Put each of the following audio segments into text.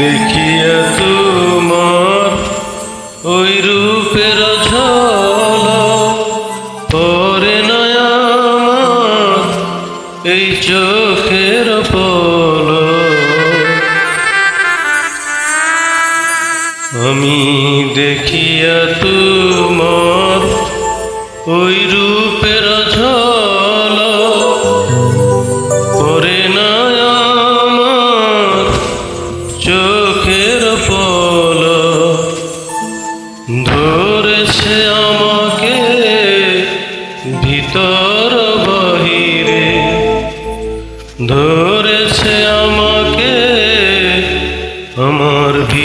দেখিয়া তোমার ওই রূপের ঝল পরে নয়া আমার এই চোখের পল আমি দেখিয়া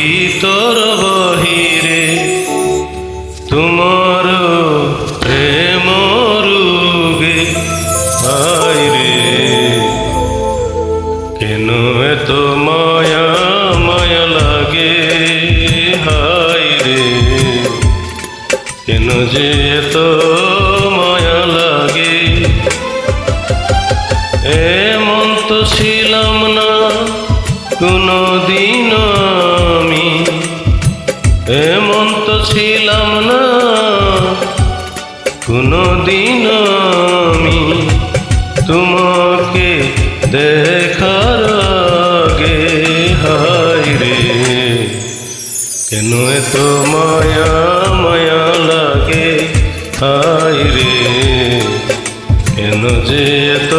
ভিতর বাহিরে তোমার প্রেম রুগে রে। কেন এত মায়া মায়া লাগে? হায় রে। কেন যে এত মায়া লাগে? এমন তো ছিলাম না কোনো দিন আমি এমন তো ছিলাম না। কোনো দিন আমি তোমাকে দেখার আগে হাই রে। কেন এত মায়া মায়া লাগে, হায় রে। কেন যে এত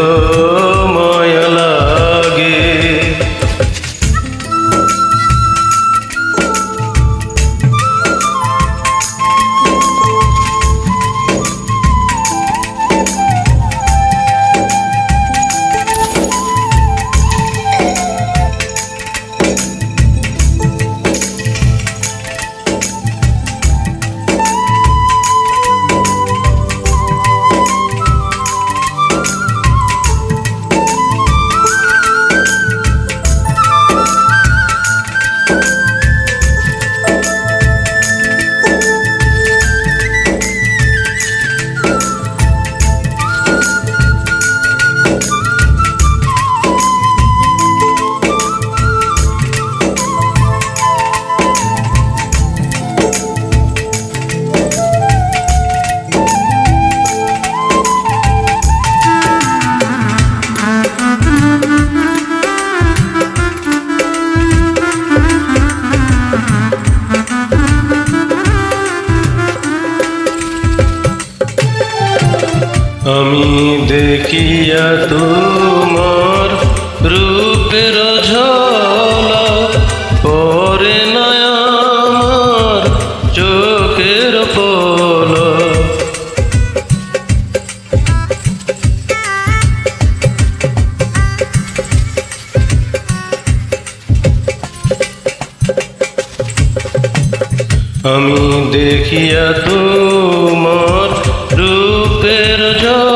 দেখিয়া তোমার রূপের জল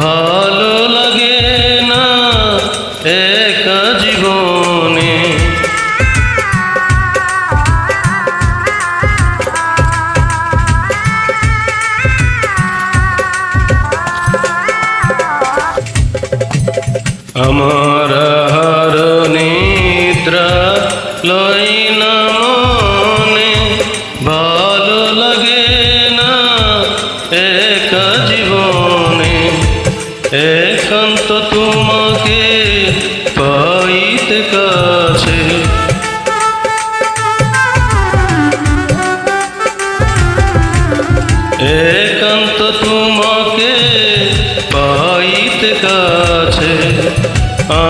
ভালো লাগে না একা জীবনে। আমার হার নিদ্রা লয় একান্ত তোমাকে পাইত কাছে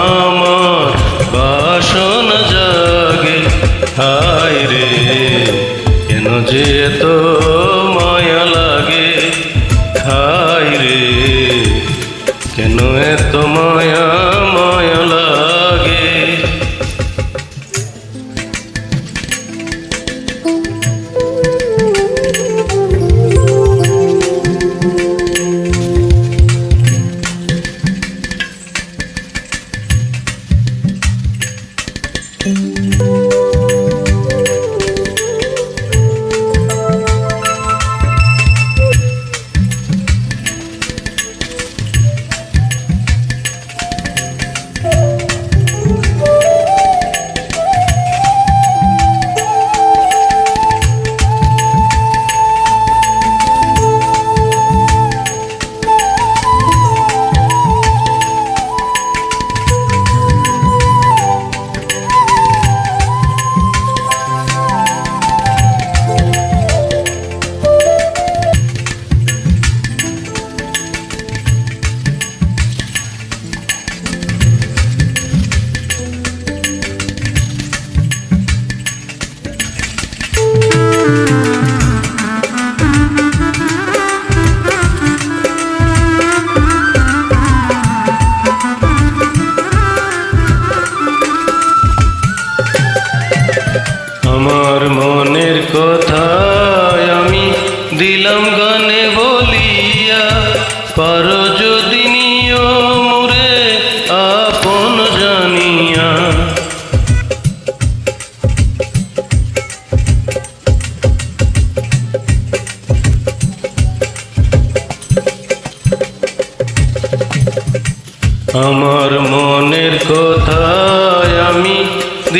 আমার বাসন জাগে। হায় রে কেন যে তো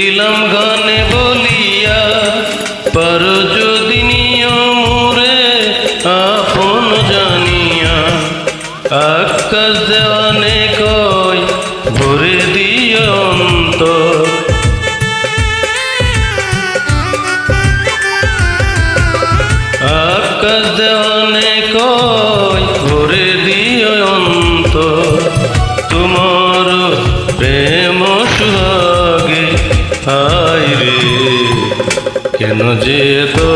দিলাম গানে বলিয়া পর যদি মোরে আপন জানিয়া আকাশ কেন যে তো